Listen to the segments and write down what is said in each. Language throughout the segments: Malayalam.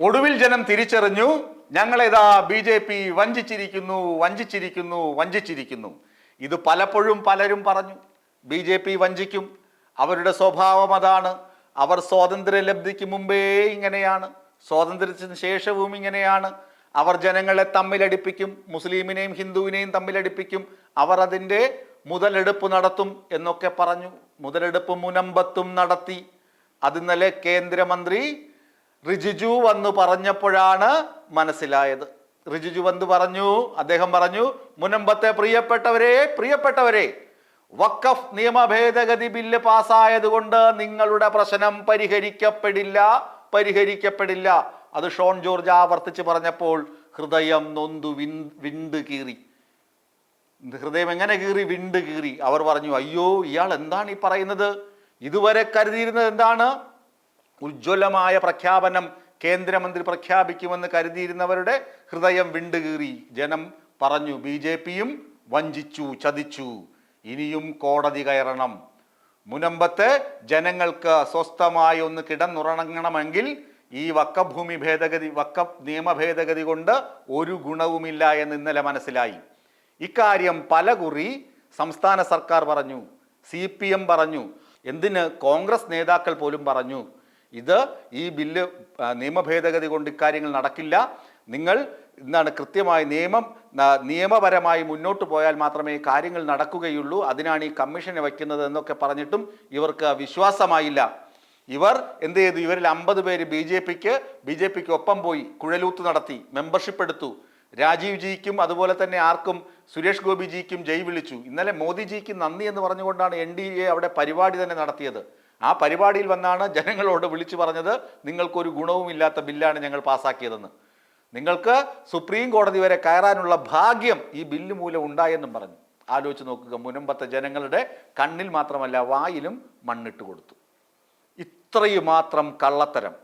ഒടുവിൽ ജനം തിരിച്ചറിഞ്ഞു ഞങ്ങളേതാ ബി ജെ പി വഞ്ചിച്ചിരിക്കുന്നു വഞ്ചിച്ചിരിക്കുന്നു വഞ്ചിച്ചിരിക്കുന്നു. ഇത് പലപ്പോഴും പലരും പറഞ്ഞു ബി ജെ പി വഞ്ചിക്കും അവരുടെ സ്വഭാവം അതാണ് അവർ സ്വാതന്ത്ര്യ ലബ്ധിക്ക് മുമ്പേ ഇങ്ങനെയാണ് സ്വാതന്ത്ര്യത്തിന് ശേഷവും ഇങ്ങനെയാണ് അവർ ജനങ്ങളെ തമ്മിലടിപ്പിക്കും മുസ്ലിമിനെയും ഹിന്ദുവിനെയും തമ്മിലടിപ്പിക്കും അവർ അതിന്റെ മുതലെടുപ്പ് നടത്തും എന്നൊക്കെ പറഞ്ഞു മുതലെടുപ്പ് മുനമ്പത്തും നടത്തി. അതിന്നലെ കേന്ദ്രമന്ത്രി റിജിജു വന്നു പറഞ്ഞപ്പോഴാണ് മനസ്സിലായത്. റിജിജു വന്ന് പറഞ്ഞു അദ്ദേഹം പറഞ്ഞു മുനമ്പത്തെ പ്രിയപ്പെട്ടവരെ പ്രിയപ്പെട്ടവരെ വക്കഫ് നിയമ ഭേദഗതി ബില്ല് പാസ്സായതുകൊണ്ട് നിങ്ങളുടെ പ്രശ്നം പരിഹരിക്കപ്പെടില്ല പരിഹരിക്കപ്പെടില്ല. അത് ഷോൺ ജോർജ് ആവർത്തിച്ച് പറഞ്ഞപ്പോൾ ഹൃദയം നൊന്തു വിണ്ട് കീറി. ഹൃദയം എങ്ങനെ കീറി? വിണ്ട് കീറി. അവർ പറഞ്ഞു അയ്യോ ഇയാൾ എന്താണ് ഈ പറയുന്നത്? ഇതുവരെ കരുതിയിരുന്നത് എന്താണ്? ഉജ്ജ്വലമായ പ്രഖ്യാപനം കേന്ദ്രമന്ത്രി പ്രഖ്യാപിക്കുമെന്ന് കരുതിയിരുന്നവരുടെ ഹൃദയം വിണ്ടുകീറി. ജനം പറഞ്ഞു ബി ജെ പിയും വഞ്ചിച്ചു ചതിച്ചു. ഇനിയും കോടതി കയറണം. മുനമ്പത്ത് ജനങ്ങൾക്ക് സ്വസ്ഥമായി ഒന്ന് കിടന്നുറങ്ങണമെങ്കിൽ ഈ വക്കഭൂമി ഭേദഗതി വക്ക നിയമ ഭേദഗതി കൊണ്ട് ഒരു ഗുണവുമില്ല എന്ന് ഇന്നലെ മനസ്സിലായി. ഇക്കാര്യം പലകുറി സംസ്ഥാന സർക്കാർ പറഞ്ഞു സി പറഞ്ഞു. എന്തിന് കോൺഗ്രസ് നേതാക്കൾ പോലും പറഞ്ഞു ഇത് ഈ ബില്ല് നിയമഭേദഗതി നിയമ ഭേദഗതി കൊണ്ട് ഇക്കാര്യങ്ങൾ നടക്കില്ല. നിങ്ങൾ എന്താണ് കൃത്യമായി നിയമം നിയമപരമായി മുന്നോട്ട് പോയാൽ മാത്രമേ കാര്യങ്ങൾ നടക്കുകയുള്ളൂ. അതിനാണ് ഈ കമ്മീഷനെ വയ്ക്കുന്നത് എന്നൊക്കെ പറഞ്ഞിട്ടും ഇവർക്ക് വിശ്വാസമായില്ല. ഇവർ എന്ത് ചെയ്തു? ഇവരിൽ അമ്പത് പേര് ബി ജെ പിക്ക് ബി ജെ പിക്ക് ഒപ്പം പോയി കുഴലൂത്ത് നടത്തി മെമ്പർഷിപ്പ് എടുത്തു. രാജീവ് ജിക്കും അതുപോലെ തന്നെ ആർക്കും സുരേഷ് ഗോപിജിക്കും ജയ് വിളിച്ചു. ഇന്നലെ മോദിജിക്ക് നന്ദി എന്ന് പറഞ്ഞുകൊണ്ടാണ് എൻ ഡി എ അവിടെ പരിപാടി തന്നെ നടത്തിയത്. ആ പരിപാടിയിൽ വന്നാണ് ജനങ്ങളോട് വിളിച്ചു പറഞ്ഞത് നിങ്ങൾക്കൊരു ഗുണവുമില്ലാത്ത ബില്ലാണ് ഞങ്ങൾ പാസ്സാക്കിയതെന്ന് നിങ്ങൾക്ക് സുപ്രീം കോടതി വരെ കയറാനുള്ള ഭാഗ്യം ഈ ബില്ല് മൂലം ഉണ്ടായെന്നും പറഞ്ഞു. ആലോചിച്ച് നോക്കുക മുനമ്പത്തെ ജനങ്ങളുടെ കണ്ണിൽ മാത്രമല്ല വായിലും മണ്ണിട്ട് കൊടുത്തു. ഇത്രയുമാത്രം കള്ളത്തരം.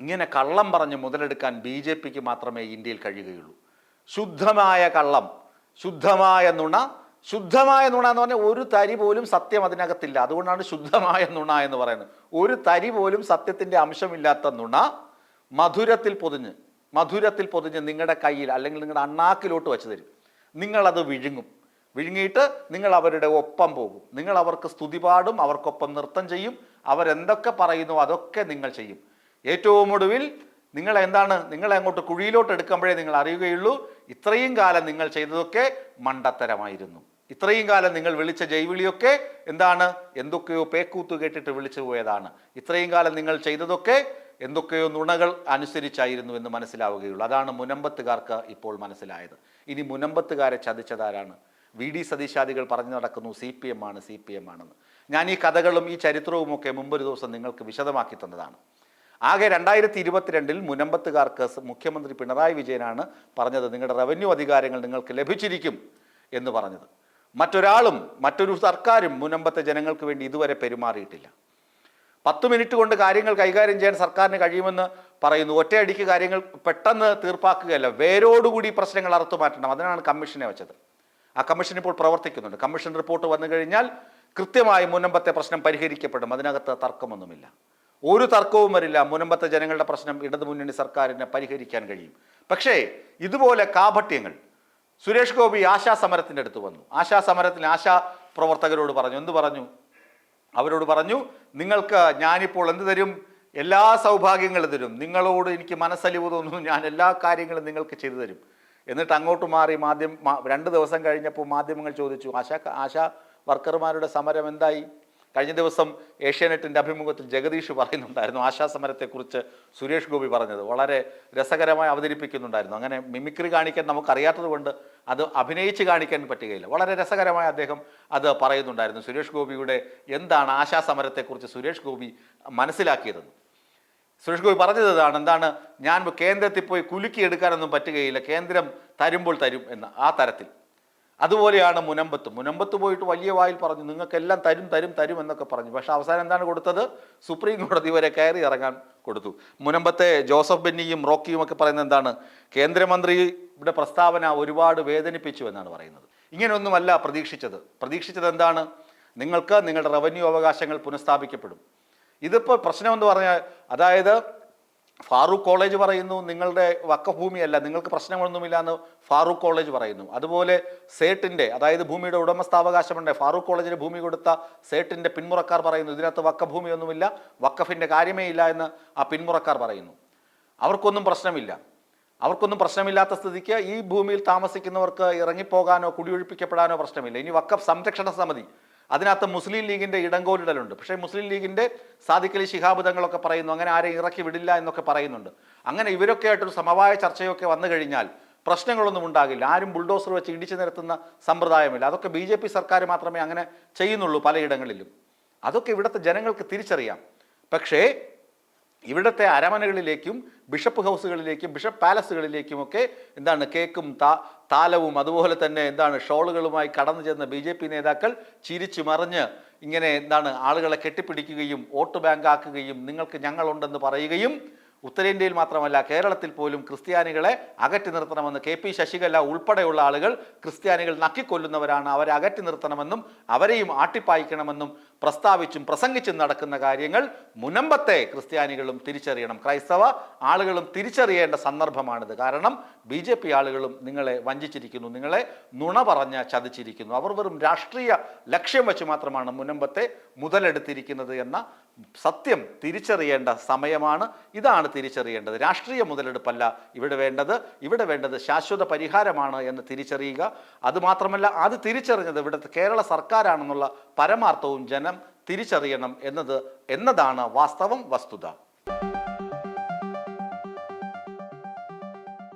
ഇങ്ങനെ കള്ളം പറഞ്ഞ് മുതലെടുക്കാൻ ബി ജെ പിക്ക് മാത്രമേ ഇന്ത്യയിൽ കഴിയുകയുള്ളൂ. ശുദ്ധമായ കള്ളം ശുദ്ധമായ നുണ ശുദ്ധമായ നുണ എന്ന് പറഞ്ഞാൽ ഒരു തരി പോലും സത്യം അതിനകത്തില്ല. അതുകൊണ്ടാണ് ശുദ്ധമായ നുണ എന്ന് പറയുന്നത്. ഒരു തരി പോലും സത്യത്തിന്റെ അംശമില്ലാത്ത നുണ മധുരത്തിൽ പൊതിഞ്ഞ് മധുരത്തിൽ പൊതിഞ്ഞ് നിങ്ങളുടെ കയ്യിൽ അല്ലെങ്കിൽ നിങ്ങളുടെ അണ്ണാക്കിലോട്ട് വെച്ച് തരും. നിങ്ങളത് വിഴുങ്ങും. വിഴുങ്ങിയിട്ട് നിങ്ങൾ അവരുടെ ഒപ്പം പോകും. നിങ്ങൾ അവർക്ക് സ്തുതി പാടും അവർക്കൊപ്പം നൃത്തം ചെയ്യും. അവരെന്തൊക്കെ പറയുന്നു അതൊക്കെ നിങ്ങൾ ചെയ്യും. ഏറ്റവും ഒടുവിൽ നിങ്ങൾ എന്താണ്? നിങ്ങളെ അങ്ങോട്ട് കുഴിയിലോട്ട് എടുക്കുമ്പോഴേ നിങ്ങൾ അറിയുകയുള്ളൂ ഇത്രയും കാലം നിങ്ങൾ ചെയ്തതൊക്കെ മണ്ടത്തരമായിരുന്നു. ഇത്രയും കാലം നിങ്ങൾ വിളിച്ച ജൈവിളിയൊക്കെ എന്താണ്? എന്തൊക്കെയോ പേക്കൂത്ത് കേട്ടിട്ട് വിളിച്ചു പോയതാണ്. ഇത്രയും കാലം നിങ്ങൾ ചെയ്തതൊക്കെ എന്തൊക്കെയോ നുണകൾ അനുസരിച്ചായിരുന്നു എന്ന് മനസ്സിലാവുകയുള്ളൂ. അതാണ് മുനമ്പത്തുകാർക്ക് ഇപ്പോൾ മനസ്സിലായത്. ഇനി മുനമ്പത്തുകാരെ ചതിച്ചതാരാണ്? വി ഡി സതീശാദികൾ പറഞ്ഞു നടക്കുന്നു സി പി എം ആണ് സി പി എം ആണെന്ന്. ഞാൻ ഈ കഥകളും ഈ ചരിത്രവും ഒക്കെ മുമ്പൊരു ദിവസം നിങ്ങൾക്ക് വിശദമാക്കി തന്നതാണ്. ആകെ രണ്ടായിരത്തി ഇരുപത്തിരണ്ടിൽ മുനമ്പത്തുകാർക്ക് മുഖ്യമന്ത്രി പിണറായി വിജയനാണ് പറഞ്ഞത് നിങ്ങളുടെ റവന്യൂ അധികാരങ്ങൾ നിങ്ങൾക്ക് ലഭിച്ചിരിക്കും എന്ന് പറഞ്ഞത്. മറ്റൊരാളും മറ്റൊരു സർക്കാരും മുനമ്പത്തെ ജനങ്ങൾക്ക് വേണ്ടി ഇതുവരെ പെരുമാറിയിട്ടില്ല. പത്ത് മിനിറ്റ് കൊണ്ട് കാര്യങ്ങൾ കൈകാര്യം ചെയ്യാൻ സർക്കാരിന് കഴിയുമെന്ന് പറയുന്നു. ഒറ്റയടിക്ക് കാര്യങ്ങൾ പെട്ടെന്ന് തീർപ്പാക്കുകയല്ല. വേരോടുകൂടി പ്രശ്നങ്ങൾ അറുത്തു മാറ്റണം. അതിനാണ് കമ്മീഷനെ വെച്ചത്. ആ കമ്മീഷൻ ഇപ്പോൾ പ്രവർത്തിക്കുന്നുണ്ട്. കമ്മീഷൻ റിപ്പോർട്ട് വന്നു കഴിഞ്ഞാൽ കൃത്യമായി മുനമ്പത്തെ പ്രശ്നം പരിഹരിക്കപ്പെടും. അതിനകത്ത് തർക്കമൊന്നുമില്ല. ഒരു തർക്കവും വരില്ല. മുനമ്പത്തെ ജനങ്ങളുടെ പ്രശ്നം ഇടതുമുന്നണി സർക്കാരിനെ പരിഹരിക്കാൻ കഴിയും. പക്ഷേ ഇതുപോലെ കാപട്യങ്ങൾ സുരേഷ് ഗോപി ആശാ സമരത്തിന്റെ അടുത്ത് വന്നു. ആശാ സമരത്തിൽ ആശാ പ്രവർത്തകരോട് പറഞ്ഞു. എന്ത് പറഞ്ഞു? അവരോട് പറഞ്ഞു നിങ്ങൾക്ക് ഞാനിപ്പോൾ എന്ത് തരും? എല്ലാ സൗഭാഗ്യങ്ങളും തരും. നിങ്ങളോട് എനിക്ക് മനസ്സലിവ് തോന്നുന്നു. ഞാൻ എല്ലാ കാര്യങ്ങളും നിങ്ങൾക്ക് ചെയ്തു തരും. എന്നിട്ട് അങ്ങോട്ട് മാറി മാധ്യമ രണ്ട് ദിവസം കഴിഞ്ഞപ്പോൾ മാധ്യമങ്ങൾ ചോദിച്ചു ആശാ ആശാ വർക്കർമാരുടെ സമരം എന്തായി? കഴിഞ്ഞ ദിവസം ഏഷ്യാനെറ്റിന്റെ അഭിമുഖത്തിൽ ജഗദീഷ് പറയുന്നുണ്ടായിരുന്നു ആശാസമരത്തെക്കുറിച്ച് സുരേഷ് ഗോപി പറഞ്ഞത്. വളരെ രസകരമായി അവതരിപ്പിക്കുന്നുണ്ടായിരുന്നു. അങ്ങനെ മിമിക്രി കാണിക്കാൻ നമുക്കറിയാത്തത് കൊണ്ട് അത് അഭിനയിച്ച് കാണിക്കാൻ പറ്റുകയില്ല. വളരെ രസകരമായി അദ്ദേഹം അത് പറയുന്നുണ്ടായിരുന്നു. സുരേഷ് ഗോപിയുടെ എന്താണ് ആശാസമരത്തെക്കുറിച്ച് സുരേഷ് ഗോപി മനസ്സിലാക്കിയതെന്ന് സുരേഷ് ഗോപി പറഞ്ഞത് ഇതാണ് എന്താണ് ഞാൻ കേന്ദ്രത്തിൽ പോയി കുലുക്കിയെടുക്കാനൊന്നും പറ്റുകയില്ല കേന്ദ്രം തരുമ്പോൾ തരും എന്ന് ആ തരത്തിൽ. അതുപോലെയാണ് മുനമ്പത്ത്. മുനമ്പത്ത് പോയിട്ട് വലിയ വായിൽ പറഞ്ഞു നിങ്ങൾക്കെല്ലാം തരും തരും തരും എന്നൊക്കെ പറഞ്ഞു. പക്ഷെ അവസാനം എന്താണ് കൊടുത്തത്? സുപ്രീം കോടതി വരെ കയറി ഇറങ്ങാൻ കൊടുത്തു. മുനമ്പത്തെ ജോസഫ് ബെന്നിയും റോക്കിയും ഒക്കെ പറയുന്നത് എന്താണ്? കേന്ദ്രമന്ത്രിയുടെ പ്രസ്താവന ഒരുപാട് വേദനിപ്പിച്ചു എന്നാണ് പറയുന്നത്. ഇങ്ങനെയൊന്നുമല്ല പ്രതീക്ഷിച്ചത്. പ്രതീക്ഷിച്ചത് എന്താണ്? നിങ്ങൾക്ക് നിങ്ങളുടെ റവന്യൂ അവകാശങ്ങൾ പുനഃസ്ഥാപിക്കപ്പെടും. ഇതിപ്പോൾ പ്രശ്നമെന്ന് പറഞ്ഞാൽ അതായത് ഫാറൂഖ് കോളേജ് പറയുന്നു നിങ്ങളുടെ വക്കഭൂമിയല്ല നിങ്ങൾക്ക് പ്രശ്നങ്ങളൊന്നുമില്ല എന്ന് ഫാറൂഖ് കോളേജ് പറയുന്നു. അതുപോലെ സേട്ടിന്റെ അതായത് ഭൂമിയുടെ ഉടമസ്ഥാവകാശമുണ്ട് ഫാറൂഖ് കോളേജിന് ഭൂമി കൊടുത്ത സേട്ടിന്റെ പിന്മുറക്കാർ പറയുന്നു ഇതിനകത്ത് വക്കഭൂമിയൊന്നുമില്ല വക്കഫിന്റെ കാര്യമേ ഇല്ല എന്ന് ആ പിന്മുറക്കാർ പറയുന്നു. അവർക്കൊന്നും പ്രശ്നമില്ല. അവർക്കൊന്നും പ്രശ്നമില്ലാത്ത സ്ഥിതിക്ക് ഈ ഭൂമിയിൽ താമസിക്കുന്നവർക്ക് ഇറങ്ങിപ്പോകാനോ കുടിയൊഴിപ്പിക്കപ്പെടാനോ പ്രശ്നമില്ല. ഇനി വക്കഫ് സംരക്ഷണ സമിതി അതിനകത്ത് മുസ്ലിം ലീഗിന്റെ ഇടങ്കോലിടലുണ്ട്. പക്ഷേ മുസ്ലിം ലീഗിന്റെ സാദിഖലി ശിഹാബ് തങ്ങളൊക്കെ പറയുന്നു അങ്ങനെ ആരെയും ഇറക്കി വിടില്ല എന്നൊക്കെ പറയുന്നുണ്ട്. അങ്ങനെ ഇവരൊക്കെ ആയിട്ടൊരു സമവായ ചർച്ചയൊക്കെ വന്നു കഴിഞ്ഞാൽ പ്രശ്നങ്ങളൊന്നും ഉണ്ടാകില്ല. ആരും ബുൾഡോസർ വെച്ച് ഇടിച്ചു നിരത്തുന്ന സമ്പ്രദായമില്ല. അതൊക്കെ ബി ജെ പി സർക്കാർ മാത്രമേ അങ്ങനെ ചെയ്യുന്നുള്ളൂ പലയിടങ്ങളിലും. അതൊക്കെ ഇവിടുത്തെ ജനങ്ങൾക്ക് തിരിച്ചറിയാം. പക്ഷേ ഇവിടുത്തെ അരമനകളിലേക്കും ബിഷപ്പ് ഹൗസുകളിലേക്കും ബിഷപ്പ് പാലസുകളിലേക്കും ഒക്കെ എന്താണ് കേക്കും താ താലവും അതുപോലെ തന്നെ എന്താണ് ഷോളുകളുമായി കടന്നു ചെന്ന ബി ജെ പി നേതാക്കൾ ചിരിച്ചു മറിഞ്ഞ് ഇങ്ങനെ എന്താണ് ആളുകളെ കെട്ടിപ്പിടിക്കുകയും വോട്ട് ബാങ്ക് ആക്കുകയും നിങ്ങൾക്ക് ഞങ്ങളുണ്ടെന്ന് പറയുകയും ഉത്തരേന്ത്യയിൽ മാത്രമല്ല കേരളത്തിൽ പോലും ക്രിസ്ത്യാനികളെ അകറ്റി നിർത്തണമെന്ന് കെ പി ശശികല ഉൾപ്പെടെയുള്ള ആളുകൾ ക്രിസ്ത്യാനികൾ നക്കിക്കൊല്ലുന്നവരാണ്. അവരെ അകറ്റി നിർത്തണമെന്നും അവരെയും ആട്ടിപ്പായിക്കണമെന്നും പ്രസ്താവിച്ചും പ്രസംഗിച്ചും നടക്കുന്ന കാര്യങ്ങൾ മുനമ്പത്തെ ക്രിസ്ത്യാനികളും തിരിച്ചറിയണം. ക്രൈസ്തവ ആളുകളും തിരിച്ചറിയേണ്ട സന്ദർഭമാണിത്. കാരണം ബി ജെ പി ആളുകളും നിങ്ങളെ വഞ്ചിച്ചിരിക്കുന്നു. നിങ്ങളെ നുണ പറഞ്ഞ് ചതിച്ചിരിക്കുന്നു. അവർ വെറും രാഷ്ട്രീയ ലക്ഷ്യം വെച്ച് മാത്രമാണ് മുനമ്പത്തെ മുതലെടുത്തിരിക്കുന്നത് എന്ന സത്യം തിരിച്ചറിയേണ്ട സമയമാണ്. ഇതാണ് തിരിച്ചറിയേണ്ടത്. രാഷ്ട്രീയ മുതലെടുപ്പല്ല ഇവിടെ വേണ്ടത്. ഇവിടെ വേണ്ടത് ശാശ്വത പരിഹാരമാണ് എന്ന് തിരിച്ചറിയുക. അതുമാത്രമല്ല അത് തിരിച്ചറിഞ്ഞത് ഇവിടുത്തെ കേരള സർക്കാരാണെന്നുള്ള പരമാർത്ഥവും ജനം തിരിച്ചറിയണം എന്നത് എന്നതാണ് വാസ്തവം വസ്തുത.